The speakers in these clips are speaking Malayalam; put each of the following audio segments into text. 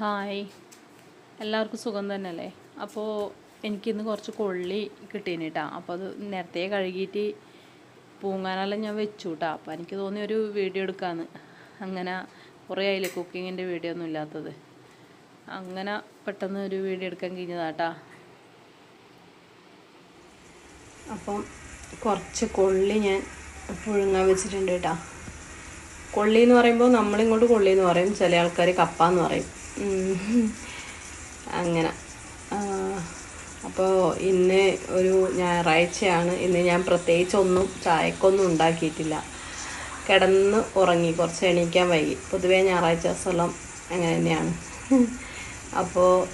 ഹായ്. എല്ലാവർക്കും സുഖം തന്നെയല്ലേ? അപ്പോൾ എനിക്കിന്ന് കുറച്ച് കൊള്ളി കിട്ടീന് കേട്ടോ അപ്പോൾ അത് നേരത്തെ കഴുകിയിട്ട് പൂങ്ങാനെല്ലാം ഞാൻ വെച്ചു കേട്ടോ അപ്പോൾ എനിക്ക് തോന്നി ഒരു വീഡിയോ എടുക്കാമെന്ന് അങ്ങനെ കുറേ ആയില്ലേ കുക്കിങ്ങിന്റെ വീഡിയോ ഒന്നും ഇല്ലാത്തത്. അങ്ങനെ പെട്ടെന്ന് ഒരു വീഡിയോ എടുക്കാൻ കഴിഞ്ഞതാട്ടാ. അപ്പം കുറച്ച് കൊള്ളി ഞാൻ പുഴുങ്ങാൻ വെച്ചിട്ടുണ്ട് കേട്ടോ. കൊള്ളി എന്ന് പറയുമ്പോൾ നമ്മളിങ്ങോട്ട് കൊള്ളി എന്ന് പറയും. ചില ആൾക്കാർ കപ്പ എന്ന് പറയും. അങ്ങനെ. അപ്പോൾ ഇന്ന് ഒരു ഞായറാഴ്ചയാണ്. ഇന്ന് ഞാൻ പ്രത്യേകിച്ച് ഒന്നും ചായക്കൊന്നും ഉണ്ടാക്കിയിട്ടില്ല. കിടന്ന് ഉറങ്ങി. കുറച്ച് എണീക്കാൻ വൈകി. പൊതുവേ ഞായറാഴ്ച ദിവസമെല്ലാം അങ്ങനെ തന്നെയാണ്. അപ്പോൾ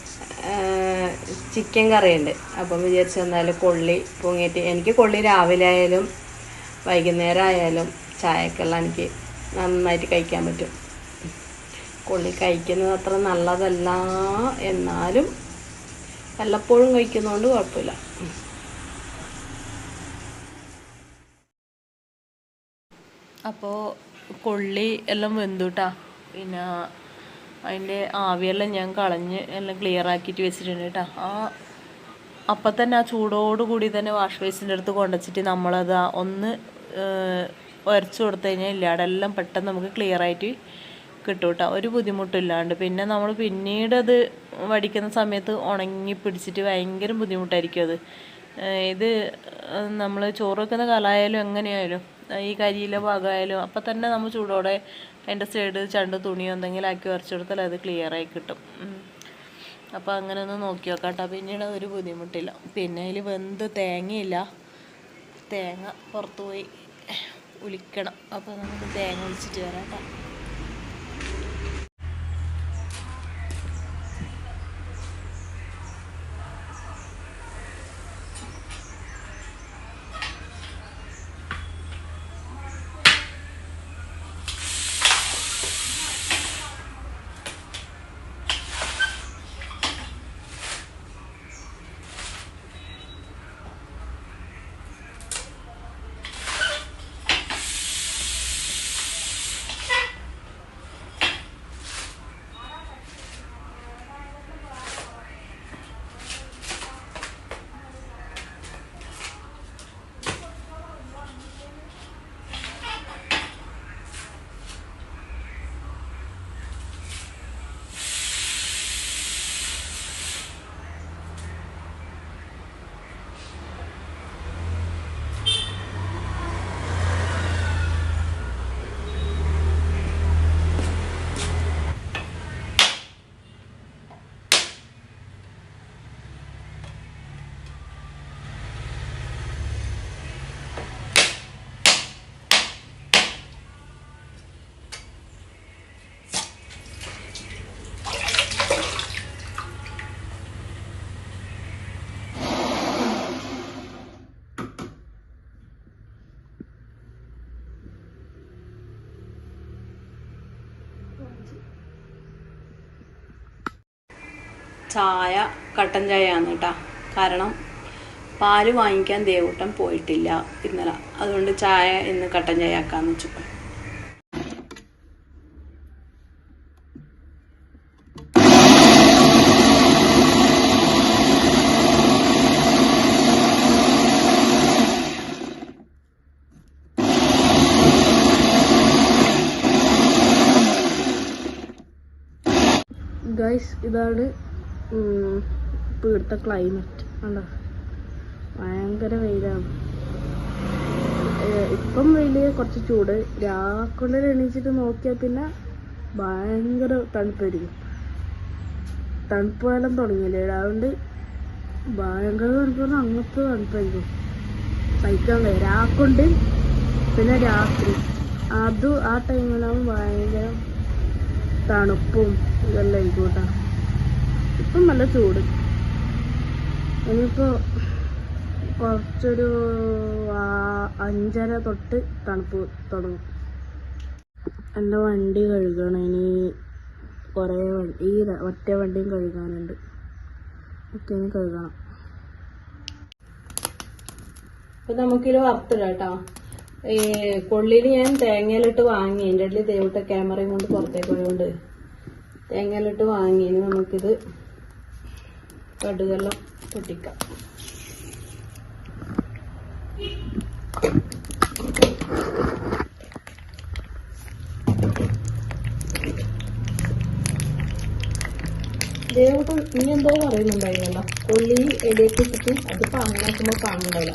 ചിക്കൻ കറിയുണ്ട്. അപ്പം വിചാരിച്ചു കൊള്ളി പൊങ്ങിയിട്ട്. എനിക്ക് കൊള്ളി രാവിലെ ആയാലും വൈകുന്നേരം ആയാലും ചായക്കെല്ലാം എനിക്ക് നന്നായിട്ട് കഴിക്കാൻ പറ്റും. കൊള്ളി കഴിക്കുന്നത് അത്ര നല്ലതല്ല എന്നാലും വല്ലപ്പോഴും കഴിക്കുന്നതുകൊണ്ട് കുഴപ്പമില്ല. അപ്പോൾ കൊള്ളി എല്ലാം വെന്തുട്ടാ. പിന്നെ അതിന്റെ ആവിയെല്ലാം ഞാൻ കളഞ്ഞ് എല്ലാം ക്ലിയർ ആക്കിയിട്ട് വെച്ചിട്ടുണ്ട് കേട്ടോ ആ അപ്പം തന്നെ ആ ചൂടോട് കൂടി തന്നെ വാഷ് ബേസിന്റെ അടുത്ത് കൊണ്ടുവച്ചിട്ട് നമ്മളത് ഒന്ന് ഉരച്ചു കൊടുത്തു കഴിഞ്ഞാൽ ഇല്ലാടെല്ലാം പെട്ടെന്ന് നമുക്ക് ക്ലിയർ ആയിട്ട് കിട്ടും കേട്ടോ ഒരു ബുദ്ധിമുട്ടില്ലാണ്ട്. പിന്നെ നമ്മൾ പിന്നീട് അത് വടിക്കുന്ന സമയത്ത് ഉണങ്ങി പിടിച്ചിട്ട് ഭയങ്കര ബുദ്ധിമുട്ടായിരിക്കും അത്. ഇത് നമ്മൾ ചോറ് വെക്കുന്ന കലായാലും എങ്ങനെയായാലും ഈ കരിയിലെ ഭാഗമായാലും അപ്പം തന്നെ നമ്മൾ ചൂടോടെ അതിന്റെ സൈഡ് ചണ്ട് തുണിയോ എന്തെങ്കിലും ആക്കി വരച്ചെടുത്താൽ അത് ക്ലിയറായി കിട്ടും. അപ്പോൾ അങ്ങനെ ഒന്ന് നോക്കി നോക്കാം കേട്ടോ പിന്നീട് ഒരു ബുദ്ധിമുട്ടില്ല. പിന്നെ അതിൽ വെന്ത് തേങ്ങയില്ല. തേങ്ങ പുറത്തുപോയി ഉലിക്കണം. അപ്പോൾ നമുക്ക് തേങ്ങ ഒളിച്ചിട്ട് വരാം കേട്ടോ. ചായ കട്ടൻ ചായയാണ് കേട്ടോ കാരണം പാൽ വാങ്ങിക്കാൻ ദേവൂട്ടം പോയിട്ടില്ല ഇന്നലെ. അതുകൊണ്ട് ചായ ഇന്ന് കട്ടൻ ചായ ആക്കാന്ന് വെച്ചു. ഗൈസ് ഇതാണ് ഇപ്പോൾ ഇവിടുത്തെ ക്ലൈമറ്റ് കണ്ടോ ഭയങ്കര വെയിലാണ്. ഇപ്പം വെയിൽ കുറച്ച് ചൂട്. രാക്കൊണ്ടിൽ എണീച്ചിട്ട് നോക്കിയാൽ പിന്നെ ഭയങ്കര തണുപ്പായിരിക്കും. തണുപ്പ് കാലം തുടങ്ങിയില്ലേ? അതുകൊണ്ട് ഭയങ്കര തണുപ്പ് അങ്ങനത്തെ തണുപ്പായിരിക്കും. സഹിക്കാൻ കഴിയും രാക്കുണ്ട് പിന്നെ രാത്രി. അത് ആ ടൈമിലാവും ഭയങ്കര തണുപ്പും ഇതെല്ലാം ആയിരിക്കും കേട്ടോ. ഇപ്പം നല്ല ചൂട്. ഇനിയിപ്പോൾ കുറച്ചൊരു അഞ്ചര തൊട്ട് തണുപ്പ് തുടങ്ങും. എന്റെ വണ്ടി കഴുകണം. ഇനി കുറേ വണ്ടി ഈ ഒറ്റ വണ്ടിയും കഴുകാനുണ്ട്. ഒക്കെ ഇനി കഴുകണം. ഇപ്പൊ നമുക്കിത് വറുത്തിടാം കേട്ടോ. ഈ കൊള്ളിയിൽ ഞാൻ തേങ്ങയിലിട്ട് വാങ്ങി. എന്റെ ഇടയിൽ ദൈവത്തെ ക്യാമറയും കൊണ്ട് പുറത്തേക്ക് പോയതുകൊണ്ട് തേങ്ങയിലിട്ട് വാങ്ങി. ഇനി നമുക്കിത് കടുകെല്ലാം പൊട്ടിക്കാം. ദേവട്ടം ഇനി എന്തോ പറയുന്നുണ്ടായിരുന്നല്ലോ? ഉള്ളി കിട്ടി അത് പാങ്ങാക്കുമ്പോ കാണുന്നുണ്ടാവില്ല.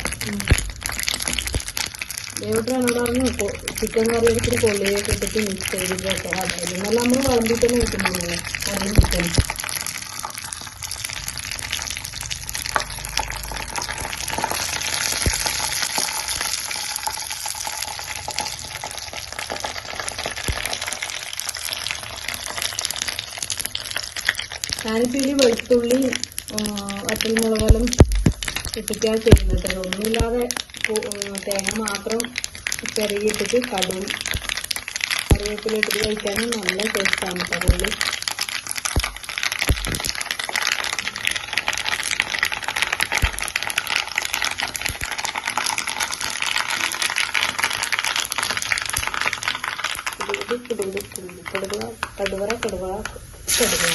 ദേവട്ടം പറഞ്ഞു അപ്പൊ ചിക്കൻ കറി എടുത്തിട്ട് കൊള്ളിയൊക്കെ ഇട്ടിട്ട് മിക്സ് ചെയ്തിട്ട് കേട്ടോ അതായത് നല്ല നമ്മൾ വിളമ്പി തന്നെ വെക്കുന്നുണ്ടല്ലോ കറിയും ചിക്കൻ. ഞാനിപ്പോൾ ഇതിൽ വെളുത്തുള്ളി വറ്റൽമുളകെല്ലാം ഇട്ടിട്ടാണ് ചെയ്യുന്നത്. ഒന്നുമില്ലാതെ തേങ്ങ മാത്രം ചെറിയിട്ടിട്ട് കടും കറിവേപ്പില ഇട്ടിട്ട് കഴിക്കാനും നല്ല ടേസ്റ്റാണ് കേട്ടോ ഉള്ളി കടുവറ കടുവറ കിടുകിടി കടുവ കടുവറ കടുവ കടുവ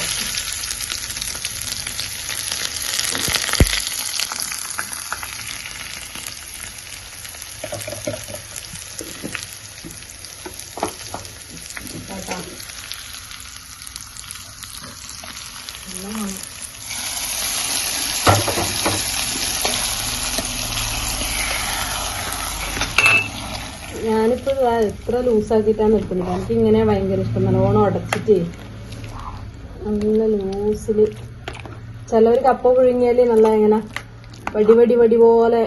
കേട്ടോ നല്ല മണം ഞാനിപ്പോ എത്ര ലൂസാക്കിയിട്ടാണ് നിൽക്കുന്നത്. എനിക്ക് ഇങ്ങനെ ഭയങ്കര ഇഷ്ടം. നല്ലോണം അടച്ചിട്ടേ. നല്ല ലൂസിൽ ചിലവർ കപ്പ പുഴുങ്ങിയാൽ നല്ല ഇങ്ങനെ വടി വടി വടി പോലെ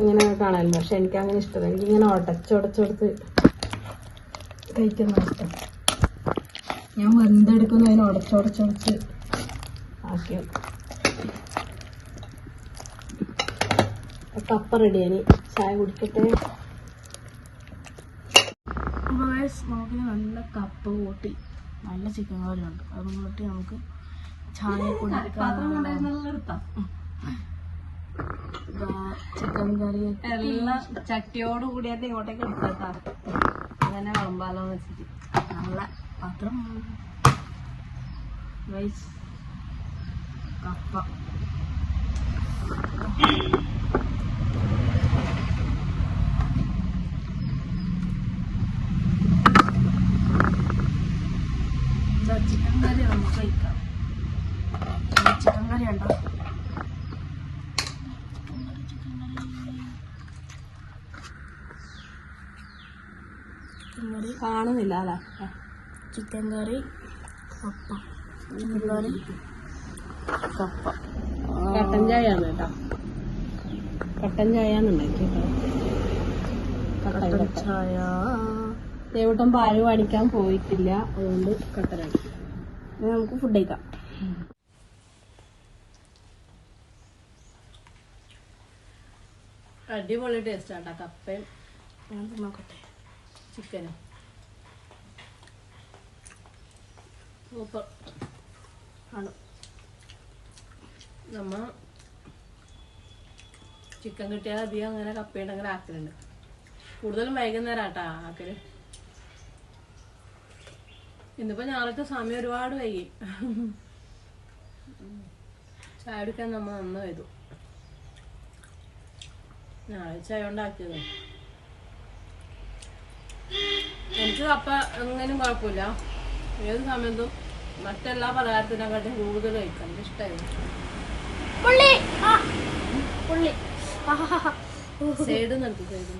ഇങ്ങനെ കാണാൻ പക്ഷെ എനിക്ക് അങ്ങനെ ഇഷ്ടമല്ല എനിക്ക് ഇങ്ങനെ ഉടച്ചുടച്ചെടുത്ത് കഴിക്കുന്ന ഇഷ്ടം. ഞാൻ വെന്തെടുക്കുന്ന അതിനെ ഉടച്ചുടച്ചുടച്ച് ആക്കി. കപ്പ റെഡിയായി ചായ കുടിക്കട്ടെ? നമുക്ക് നല്ല കപ്പ കൂട്ടി നല്ല ചിക്കൻ കറി ഉണ്ട്. അത് കൂട്ടി നമുക്ക് ചായ ചിക്കൻ കറി എല്ലാം ചട്ടിയോട് കൂടിയായിട്ട് ഇങ്ങോട്ടേക്ക് എടുത്താ അങ്ങനെ വിളമ്പാലോന്ന് വെച്ചിട്ട്. നല്ല പാത്രം. ഗൈസ് കപ്പ ഇതാ ചിക്കൻ കറി നമുക്ക് കഴിക്കാം ചിക്കൻ കറി ഉണ്ടോ കാണുന്നില്ല അല്ലേ? ചിക്കൻ കറി കപ്പ. ചിക്കൻ കറി. കപ്പ. കട്ടൻ ചായ ആണ് കേട്ടോ. കട്ടൻ ചായ ആണ് ഉണ്ടാക്കി കട്ടൻ ചായ. ദേവട്ടം പാൽ പാടിക്കാൻ പോയിട്ടില്ല. അതുകൊണ്ട് കട്ടനാണ് നമുക്ക് ഫുഡ് കഴിക്കാം. അടിപൊളി ടേസ്റ്റ് ആട്ടാ കപ്പയും. ഞാൻ നോക്കട്ടെ. ചിക്കനും? സൂപ്പർ. ആണ്. നമ്മ ചിക്കൻ കിട്ടിയാൽ അധികം അങ്ങനെ കപ്പയുണ്ട് അങ്ങനെ ആക്കലുണ്ട്. കൂടുതലും വൈകുന്നേരം ആട്ടാ ആക്കൽ. ഇന്നിപ്പോ ഞായറാഴ്ച സമയം ഒരുപാട് വൈകി. ചായ എടുക്കാൻ നമ്മ നന്ന് ചെയ്തു ഞായറാഴ്ച ആയതുകൊണ്ട് ആക്കിയത് എനിക്ക് കപ്പ എങ്ങനെയും കുഴപ്പമില്ല. ഏത് സമയത്തും മറ്റെല്ലാ പലഹാരത്തിനെക്കാട്ടും കൂടുതൽ കഴിക്കാം. എനിക്ക് ഇഷ്ടമായിരുന്നു സൈഡ് നിർത്തി സൈഡ്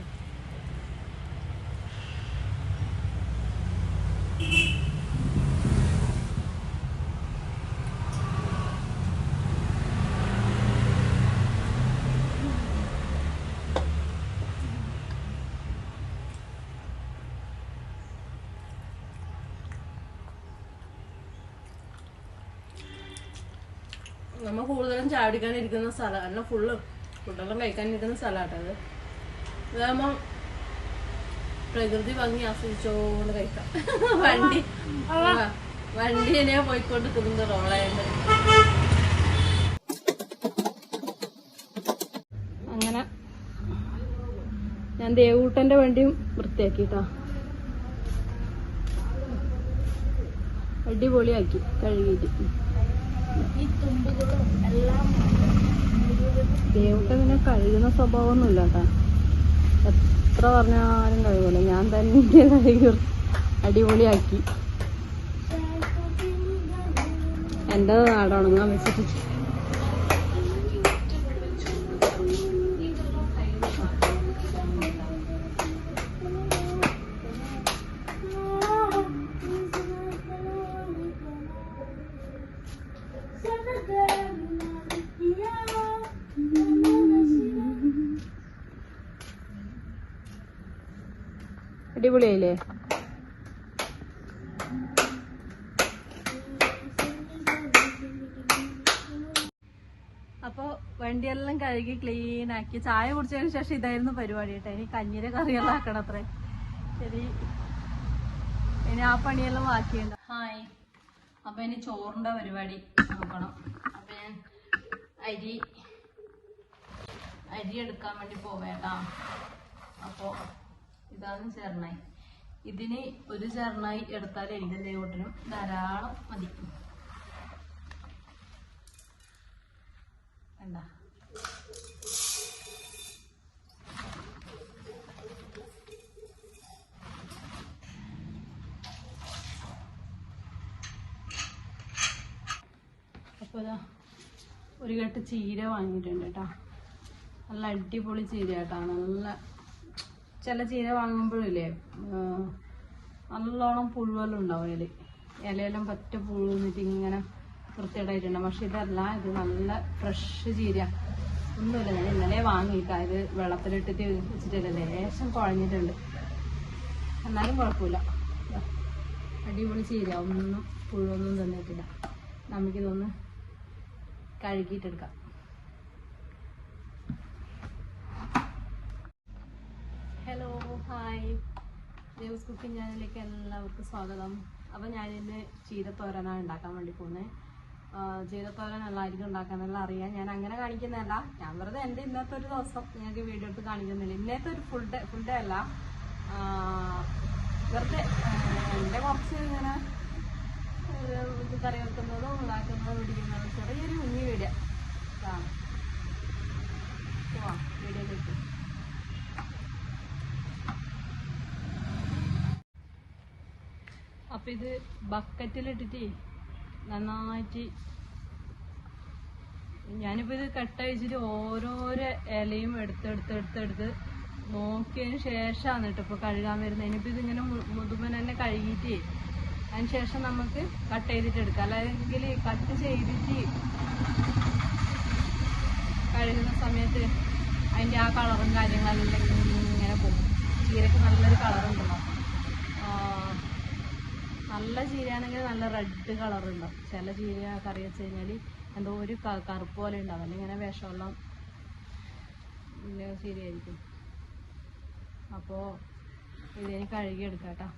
നമ്മ കൂടുതലും ചാടിക്കാനിരിക്കുന്ന സ്ഥലം. അല്ല ഫുള്ള് ഫുഡെല്ലാം കഴിക്കാനിരിക്കുന്ന സ്ഥലമാട്ടത് ഇതാകുമ്പോ പ്രകൃതി ഭംഗി ആസ്വദിച്ചോണ്ട് കഴിക്കാം. വണ്ടി. വണ്ടി തന്നെ പോയിക്കൊണ്ട് നിൽക്കുന്നത് റോളായിട്ട് അങ്ങനെ ഞാൻ ദേവൂട്ടന്റെ വണ്ടിയും വൃത്തിയാക്കിട്ടാ. അടിപൊളിയാക്കി കഴുകിയിട്ട്. ഈ പിന്നെ കഴുകുന്ന സ്വഭാവമൊന്നുമില്ല ഇല്ലാട്ടാ എത്ര പറഞ്ഞാലും കഴുകൂല. ഞാൻ തന്നെ കഴുകി അടിപൊളിയാക്കി. എന്റെ നാടുണങ്ങാൻ വെച്ചിട്ട് അടിപൊളിയായില്ലേ? അപ്പോൾ വണ്ടിയെല്ലാം കഴുകി ക്ലീൻ ആക്കി. ചായ കുടിച്ചതിന് ശേഷം ഇതായിരുന്നു പരിപാടി കേട്ടോ. ഇനി കഞ്ഞിരെ കറിയെല്ലാം ആക്കണം അത്രേ. ശരി. ഇനി ആ പണിയെല്ലാം ബാക്കിയുണ്ട്. ഹായ് അപ്പൊ ഇനി ചോറിന്റെ പരിപാടി നോക്കണം. അപ്പൊ ഞാൻ അരി അരി എടുക്കാൻ വേണ്ടി പോവേട്ടാ. അപ്പോ ഇതാണ് ചെറുനായി ഇതിന് ഒരു ചെറുനായി എടുത്താൽ എനിക്ക് ദൈവത്തിനും ധാരാളം മതി. കണ്ട? അപ്പോൾ ഒരു കെട്ട് ചീര വാങ്ങിയിട്ടുണ്ട് കേട്ടോ. നല്ല അടിപൊളി ചീര കേട്ടോ നല്ല ചില ചീര വാങ്ങുമ്പോഴില്ലേ നല്ലോണം പുഴുവെല്ലാം ഉണ്ടാവും അതിൽ ഇലയെല്ലാം പറ്റ പുഴു എന്നിട്ട് ഇങ്ങനെ വൃത്തിയേടായിട്ടുണ്ടാവും പക്ഷെ ഇതല്ല ഇത് നല്ല ഫ്രഷ് ചീര. ഒന്നുമില്ല ഞാൻ ഇന്നലെ വാങ്ങിയിട്ടാ ഇത് വെള്ളത്തിലിട്ടിട്ട് വെച്ചിട്ടില്ല ലേശം കുഴഞ്ഞിട്ടുണ്ട്. എന്നാലും കുഴപ്പമില്ല. അടിപൊളി ചീര. ഒന്നും പുഴുവൊന്നും തന്നിട്ടില്ല. നമുക്കിതൊന്ന് കഴുകിയിട്ടെടുക്കാം. ഹായ് ദേവസ് കുക്കിംഗ് ചാനലിലേക്ക് എല്ലാവർക്കും സ്വാഗതം. അപ്പോൾ ഞാനിന്ന് ചീരത്തോരനാണ് ഉണ്ടാക്കാൻ വേണ്ടി പോകുന്നത് ചീരത്തോരൻ എല്ലാവർക്കും ഉണ്ടാക്കാനെല്ലാം അറിയാം. ഞാൻ അങ്ങനെ കാണിക്കുന്നതല്ല. ഞാൻ വെറുതെ എന്റെ ഇന്നത്തെ ഒരു ദിവസം നിങ്ങൾക്ക് വീഡിയോ എടുത്ത് കാണിക്കുന്നില്ല. ഇന്നത്തെ ഒരു ഫുൾ ഡേ ഫുൾ അല്ല. വെറുതെ എന്റെ കുറച്ച് ഇങ്ങനെ കറി വെക്കുന്നതും ഉണ്ടാക്കുന്നതും പിടിക്കുന്നതും ചെറിയൊരു കുഞ്ഞു വീഡിയോ ഇതാണ്. പോവാം അപ്പൊ ഇത് ബക്കറ്റിലിട്ടിട്ട് നന്നായിട്ട് ഞാനിപ്പോ ഇത് കട്ട വെച്ചിട്ട് ഓരോരോ ഇലയും എടുത്തെടുത്തെടുത്തെടുത്ത് നോക്കിയതിന് ശേഷമാണ് കേട്ടോ ഇപ്പൊ കഴുകാൻ വരുന്നത്. ഇനിയിപ്പോ ഇതിങ്ങനെ മുതുമൻ തന്നെ കഴുകിയിട്ട് അതിന് ശേഷം നമുക്ക് കട്ട് ചെയ്തിട്ട് എടുക്കാം. അല്ലെങ്കിൽ കട്ട് ചെയ്തിട്ട് കഴുകുന്ന സമയത്ത് അതിന്റെ ആ കളറും കാര്യങ്ങളെല്ലാം ഇങ്ങനെ പോകും. ചീരക്ക് നല്ലൊരു കളറുണ്ടല്ലോ നല്ല ചീരയാണെങ്കിൽ നല്ല റെഡ് കളർ ഉണ്ടാവും. ചില ചീര കറി വെച്ച് കഴിഞ്ഞാൽ എന്തോ ഒരു കറുപ്പ് പോലെ ഉണ്ടാവും. അല്ലെങ്കിൽ ഇങ്ങനെ ഇല്ല ചീരയായിരിക്കും. അപ്പോൾ ഇതിന് കഴുകി എടുക്കാം കേട്ടോ.